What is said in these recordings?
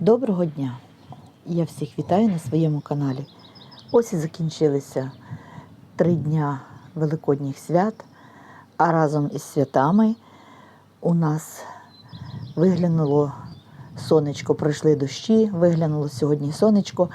Доброго дня! Я всіх вітаю на своєму каналі. Ось і закінчилися три дня Великодніх свят, а разом із святами у нас виглянуло сонечко, пройшли дощі, виглянуло сьогодні сонечко,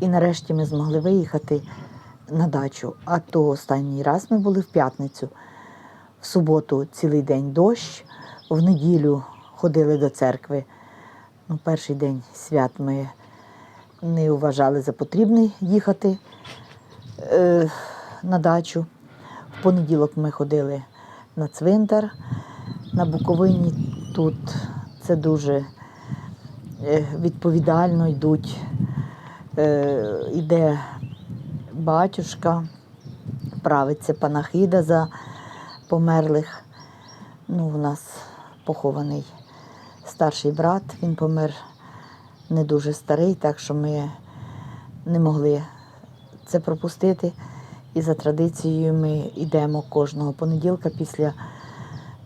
і нарешті ми змогли виїхати на дачу. А то останній раз ми були в п'ятницю. В суботу цілий день дощ, в неділю ходили до церкви. Ну, перший день свят ми не вважали за потрібне їхати е, на дачу. В понеділок ми ходили на цвинтар на Буковині. Тут це дуже е, відповідально йдуть. Е, батюшка, правиться панахида за померлих. Ну, у нас похований старший брат, він помер не дуже старий, так що ми не могли це пропустити. І за традицією ми йдемо кожного понеділка після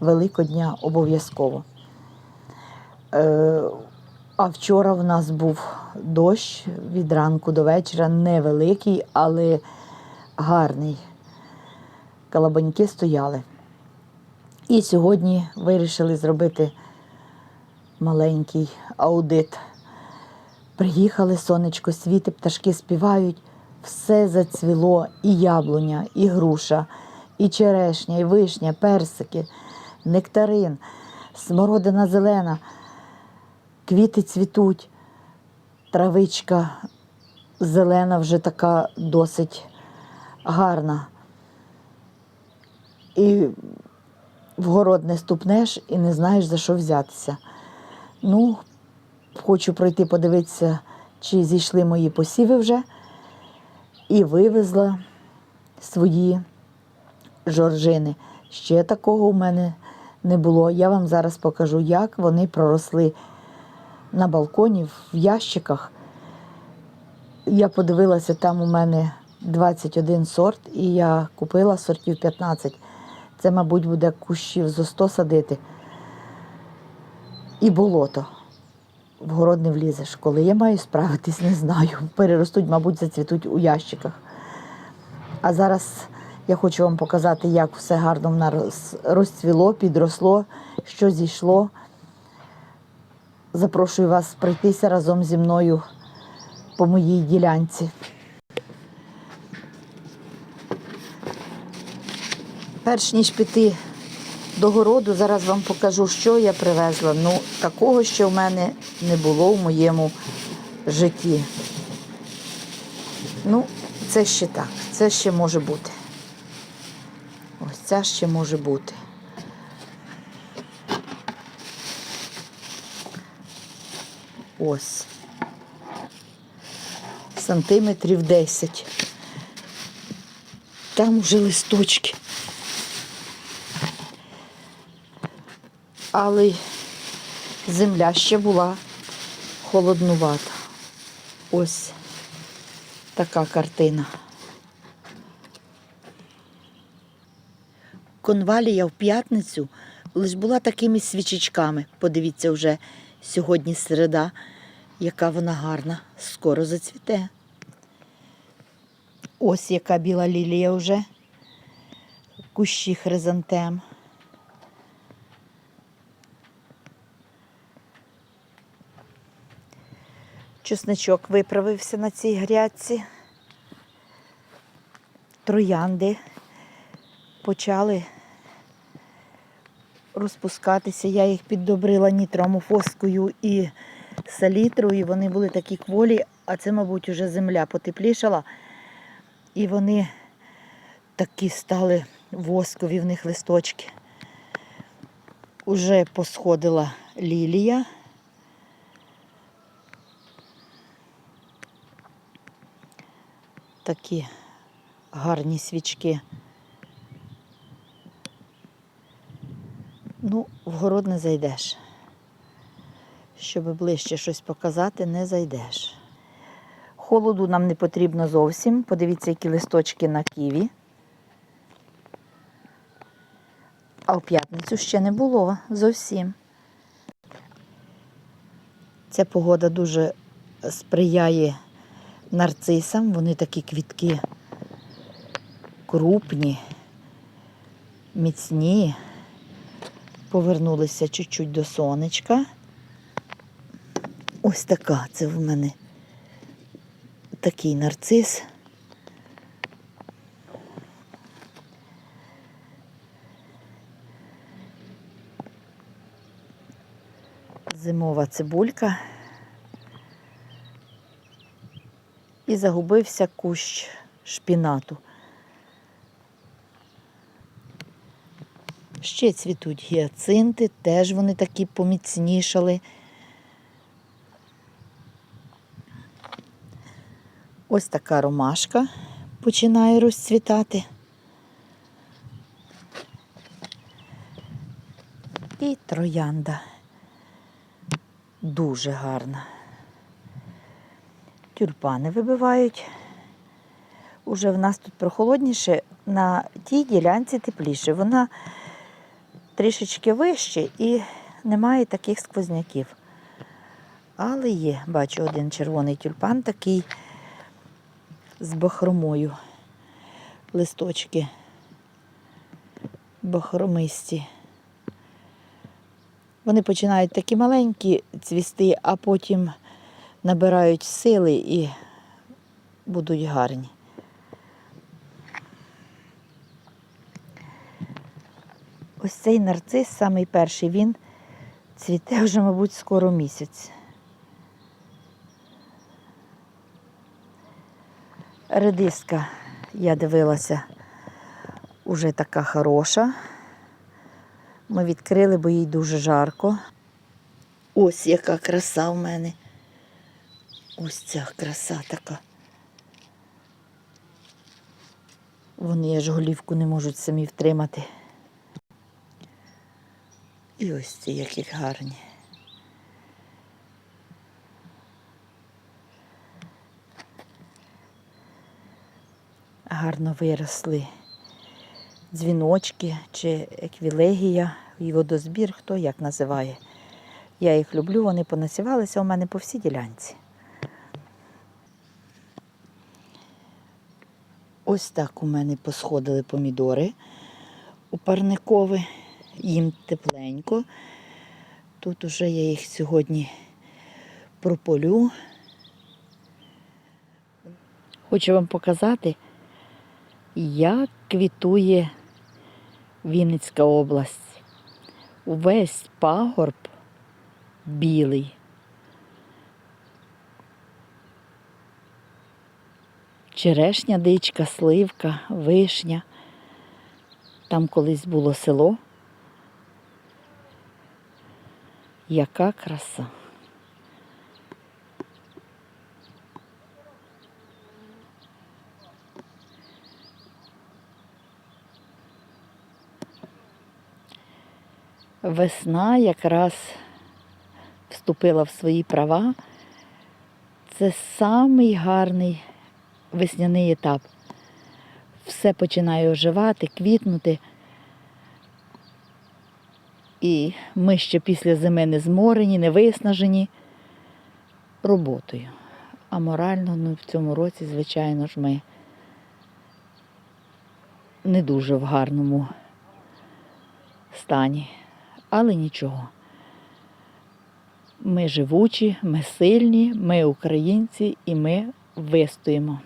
Великодня обов'язково. Е, а вчора в нас був дощ від ранку до вечора, невеликий, але гарний. Калабаньки стояли. І сьогодні вирішили зробити маленький аудит. Приїхали, сонечко світить, пташки співають, все зацвіло, і яблуня, і груша, і черешня, і вишня, персики, нектарин, смородина зелена, квіти цвітуть, травичка зелена вже така досить гарна. І в город не ступнеш і не знаєш, за що взятися. Ну, хочу пройти подивитися, чи зійшли мої посіви вже. І вивезла свої жоржини. Ще такого у мене не було. Я вам зараз покажу, як вони проросли на балконі в ящиках. Я подивилася, там у мене 21 сорт, і я купила сортів 15. Це, мабуть, буде кущів зо 100 садити. І болото. В город не влізеш. Коли я маю справитись, не знаю. Переростуть, мабуть, зацвітуть у ящиках. А зараз я хочу вам показати, як все гарно в нас розцвіло, підросло, що зійшло. Запрошую вас пройтися разом зі мною по моїй ділянці. Перш ніж піти до городу, зараз вам покажу, що я привезла. Ну, такого ще в мене не було в моєму житті. Ну, це ще так, це ще може бути. Ось це ще може бути. Ось. Сантиметрів 10. Там уже листочки. Але земля ще була холоднувата. Ось така картина. Конвалія в п'ятницю лише була такими свічечками. Подивіться, вже сьогодні середа, яка вона гарна, скоро зацвіте. Ось яка біла лілія вже, кущі хризантем. Чесничок виправився на цій грядці. Троянди почали розпускатися. Я їх піддобрила нітромофоскою і салітрою, і вони були такі кволі, а це, мабуть, вже земля потеплішала. І вони такі стали воскові в них листочки. Уже посходила лілія. Такі гарні свічки. Ну, в город не зайдеш. Щоб ближче щось показати, не зайдеш. Холоду нам не потрібно зовсім. Подивіться, які листочки на ківі. А в п'ятницю ще не було зовсім. Ця погода дуже сприяє нарцисам. Вони такі квітки крупні, міцні. Повернулися чуть-чуть до сонечка. Ось така це в мене такий нарцис. Зимова цибулька. Загубився кущ шпінату. Ще цвітуть гіацинти, теж вони такі поміцнішали. Ось така ромашка починає розцвітати. І троянда. Дуже гарна. Тюльпани вибивають. Уже в нас тут прохолодніше, на тій ділянці тепліше. Вона трішечки вище і немає таких сквозняків. Але є, бачу, один червоний тюльпан такий з бахромою. Листочки бахромисті. Вони починають такі маленькі цвісти, а потім набирають сили і будуть гарні. Ось цей нарцис, самий перший, він цвіте вже, мабуть, скоро місяць. Редиска, я дивилася, уже така хороша. Ми відкрили, бо їй дуже жарко. Ось яка краса в мене. Ось ця краса така. Вони аж голівку не можуть самі втримати. І ось ці які гарні. Гарно виросли дзвіночки чи еквілегія і водозбір, хто як називає. Я їх люблю, вони понасівалися у мене по всій ділянці. Ось так у мене посходили помідори у парникове, їм тепленько. Тут уже я їх сьогодні прополю. Хочу вам показати, як квітує Вінницька область. Увесь пагорб білий. Черешня, дичка, сливка, вишня. Там колись було село. Яка краса. Весна якраз вступила в свої права. Це самий гарний весняний етап. Все починає оживати, квітнути. І ми ще після зими не зморені, не виснажені роботою. А морально ну, в цьому році, звичайно ж, ми не дуже в гарному стані. Але нічого. Ми живучі, ми сильні, ми українці і ми вистоїмо.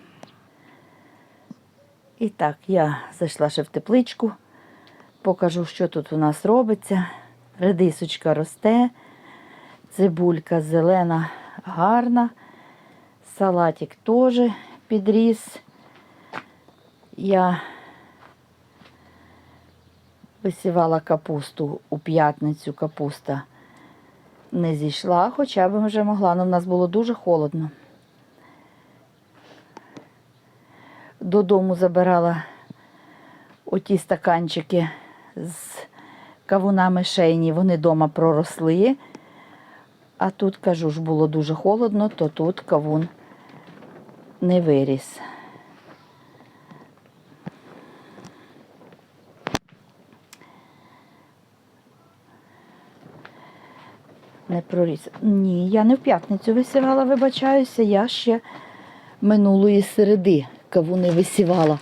І так, я зайшла ще в тепличку, покажу, що тут у нас робиться. Редисочка росте, цибулька зелена, гарна, салатик теж підріс. Я висівала капусту у п'ятницю, капуста не зійшла, хоча б вже могла, але в нас було дуже холодно. Додому забирала оті стаканчики з кавунами шейні, вони вдома проросли. А тут, кажу ж, було дуже холодно, то тут кавун не виріс. Не проріс. Ні, я не в п'ятницю висівала, вибачаюся, я ще минулої середи кавуни висівала.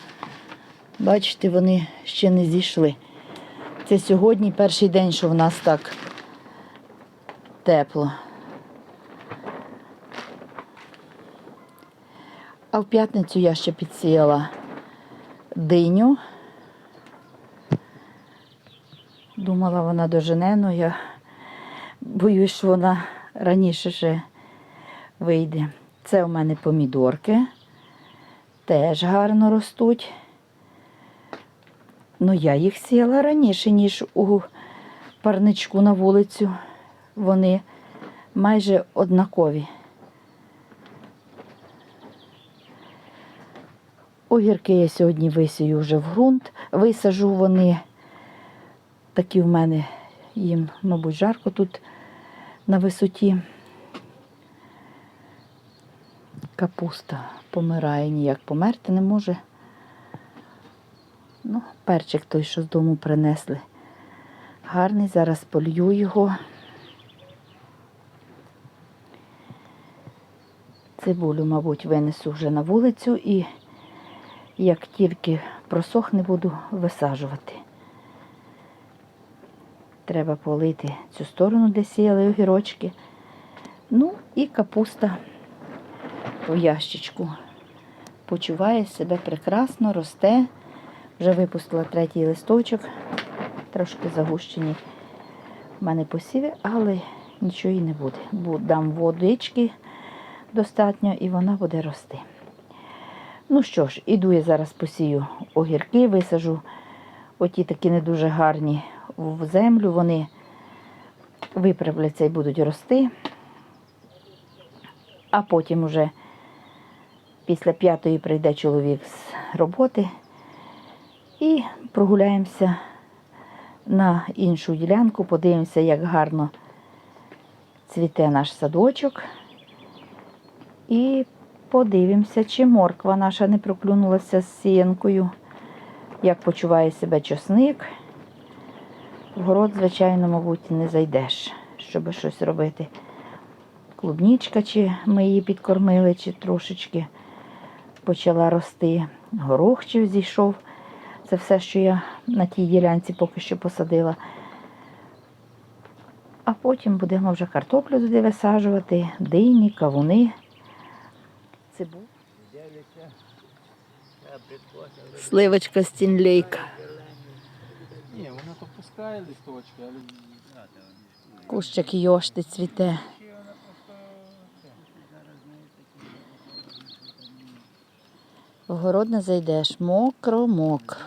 Бачите, вони ще не зійшли. Це сьогодні перший день, що в нас так тепло. А в п'ятницю я ще підсіяла диню. Думала, вона дожене, але я боюсь, що вона раніше ще вийде. Це у мене помідорки. Теж гарно ростуть. Ну, я їх сіяла раніше, ніж у парничку на вулицю. Вони майже однакові. Огірки я сьогодні висію вже в ґрунт. Висажу вони такі в мене їм, мабуть, жарко тут на висоті. Капуста помирає, ніяк померти не може. Ну, перчик той, що з дому принесли. Гарний, зараз полью його. Цибулю, мабуть, винесу вже на вулицю і як тільки просохне, буду висаджувати. Треба полити цю сторону, де сіяли огірочки. Ну і капуста в ящичку. Почуває себе прекрасно, росте. Вже випустила третій листочок, трошки загущені в мене посіви, але нічого і не буде. Бу- Дам водички достатньо і вона буде рости. Ну що ж, іду я зараз посію огірки, висажу оті такі не дуже гарні в землю. Вони виправляться і будуть рости. А потім уже після п'ятої прийде чоловік з роботи і прогуляємося на іншу ділянку, подивимося, як гарно цвіте наш садочок. І подивимося, чи морква наша не проклюнулася з сіянкою, як почуває себе чосник. В город, звичайно, мабуть, не зайдеш, щоб щось робити. Клубнічка, чи ми її підкормили, чи трошечки почала рости. Горох чи зійшов. Це все, що я на тій ділянці поки що посадила. А потім будемо вже картоплю туди висаджувати, дині, кавуни, цибу. Сливочка стінлейка. Ні, воно то пускає листочки, але Кущик йошти цвіте. В город не зайдеш. Мокро, мокро.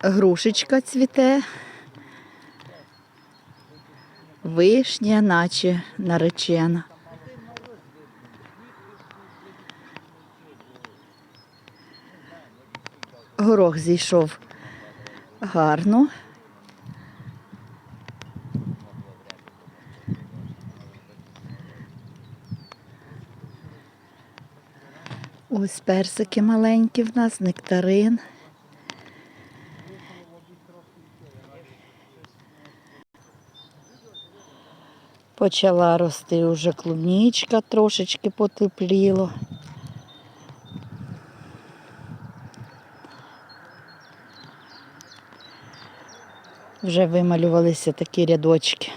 Грушечка цвіте. Вишня, наче наречена. Горох зійшов гарно. Ось персики маленькі в нас, нектарин. Почала рости вже клубнічка, трошечки потепліло. Вже вималювалися такі рядочки.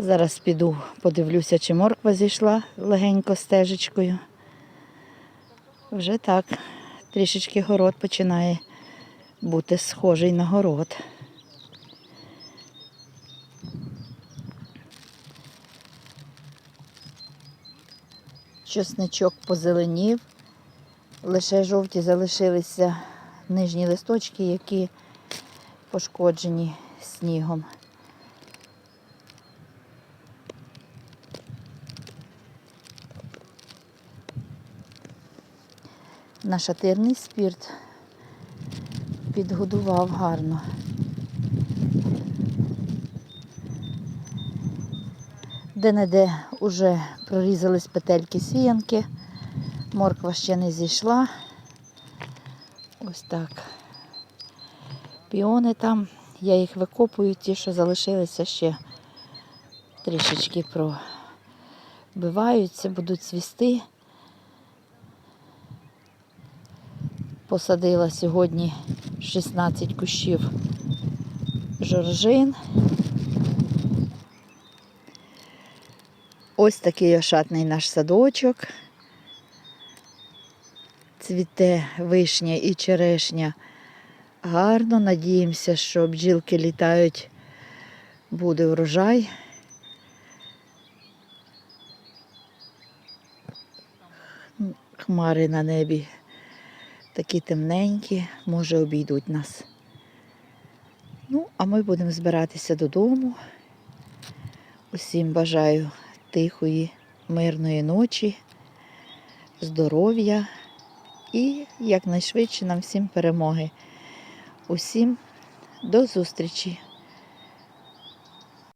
Зараз піду, подивлюся, чи морква зійшла легенько стежечкою. Вже так, трішечки город починає бути схожий на город. Чесничок позеленів, лише жовті залишилися нижні листочки, які пошкоджені снігом. Нашатирний спірт підгодував гарно. Де-не-де вже прорізались петельки сіянки, морква ще не зійшла. Ось так. Піони там, я їх викопую, ті, що залишилися ще трішечки пробиваються, будуть цвісти. Посадила сьогодні 16 кущів жоржин. Ось такий ошатний наш садочок. Цвіте вишня і черешня. Гарно, надіємося, що бджілки літають, буде врожай. Хмари на небі такі темненькі, може обійдуть нас. Ну, а ми будемо збиратися додому. Усім бажаю тихої, мирної ночі, здоров'я і якнайшвидше нам всім перемоги. Усім до зустрічі!